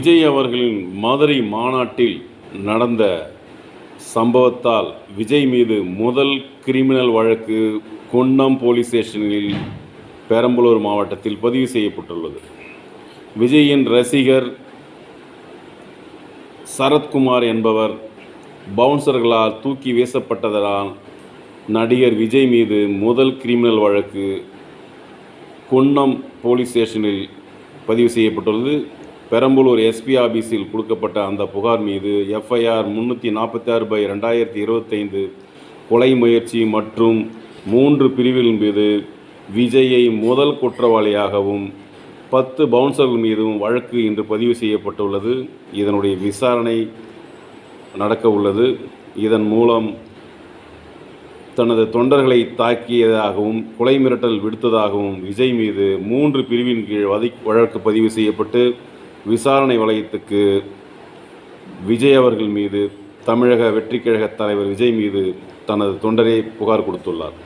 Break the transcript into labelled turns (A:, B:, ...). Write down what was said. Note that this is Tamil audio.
A: விஜய் அவர்களின் மதுரை மாநாட்டில் நடந்த சம்பவத்தால் விஜய் மீது முதல் கிரிமினல் வழக்கு கொன்னம் போலீஸ் ஸ்டேஷனில் பெரம்பலூர் மாவட்டத்தில் பதிவு செய்யப்பட்டுள்ளது. விஜயின் ரசிகர் சரத்குமார் என்பவர் பவுன்சர்களால் தூக்கி வீசப்பட்டதனால் நடிகர் விஜய் மீது முதல் கிரிமினல் வழக்கு கொன்னம் போலீஸ் ஸ்டேஷனில் பதிவு செய்யப்பட்டுள்ளது. பெரம்பலூர் எஸ்பி ஆபீஸில் கொடுக்கப்பட்ட அந்த புகார் மீது எஃப்ஐஆர் முந்நூற்றி நாற்பத்தி ஆறு பை ரெண்டாயிரத்தி இருபத்தைந்து கொலை முயற்சி மற்றும் மூன்று பிரிவுகள் மீது விஜயை முதல் குற்றவாளியாகவும் பத்து பவுன்சர்கள் மீதும் வழக்கு இன்று பதிவு செய்யப்பட்டுள்ளது. இதனுடைய விசாரணை நடக்க உள்ளது. இதன் மூலம் தனது தொண்டர்களை தாக்கியதாகவும் கொலை மிரட்டல் விடுத்ததாகவும் விஜய் மீது மூன்று பிரிவின் கீழ் வதை வழக்கு பதிவு செய்யப்பட்டு விசாரணை வளையத்துக்கு விஜய் அவர்கள் மீது தமிழக வெற்றி கழக தலைவர் விஜய் மீது தனது தொண்டரே புகார் கொடுத்துள்ளார்.